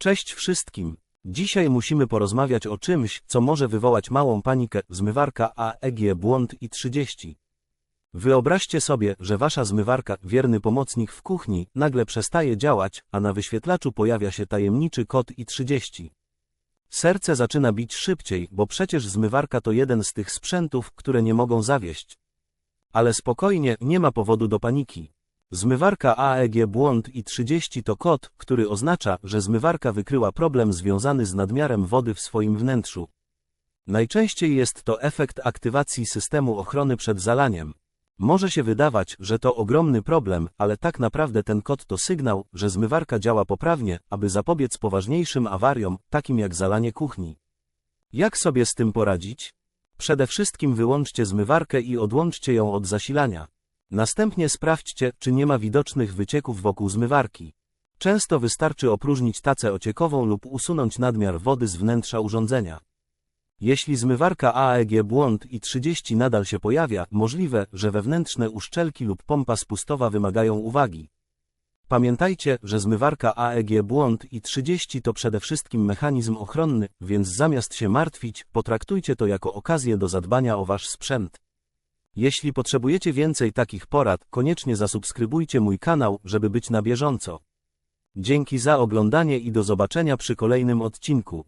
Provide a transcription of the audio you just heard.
Cześć wszystkim. Dzisiaj musimy porozmawiać o czymś, co może wywołać małą panikę, zmywarka AEG błąd i 30. Wyobraźcie sobie, że wasza zmywarka, wierny pomocnik w kuchni, nagle przestaje działać, a na wyświetlaczu pojawia się tajemniczy kod i 30. Serce zaczyna bić szybciej, bo przecież zmywarka to jeden z tych sprzętów, które nie mogą zawieść. Ale spokojnie, nie ma powodu do paniki. Zmywarka AEG błąd i 30 to kod, który oznacza, że zmywarka wykryła problem związany z nadmiarem wody w swoim wnętrzu. Najczęściej jest to efekt aktywacji systemu ochrony przed zalaniem. Może się wydawać, że to ogromny problem, ale tak naprawdę ten kod to sygnał, że zmywarka działa poprawnie, aby zapobiec poważniejszym awariom, takim jak zalanie kuchni. Jak sobie z tym poradzić? Przede wszystkim wyłączcie zmywarkę i odłączcie ją od zasilania. Następnie sprawdźcie, czy nie ma widocznych wycieków wokół zmywarki. Często wystarczy opróżnić tacę ociekową lub usunąć nadmiar wody z wnętrza urządzenia. Jeśli zmywarka AEG błąd i 30 nadal się pojawia, możliwe, że wewnętrzne uszczelki lub pompa spustowa wymagają uwagi. Pamiętajcie, że zmywarka AEG błąd i 30 to przede wszystkim mechanizm ochronny, więc zamiast się martwić, potraktujcie to jako okazję do zadbania o wasz sprzęt. Jeśli potrzebujecie więcej takich porad, koniecznie zasubskrybujcie mój kanał, żeby być na bieżąco. Dzięki za oglądanie i do zobaczenia przy kolejnym odcinku.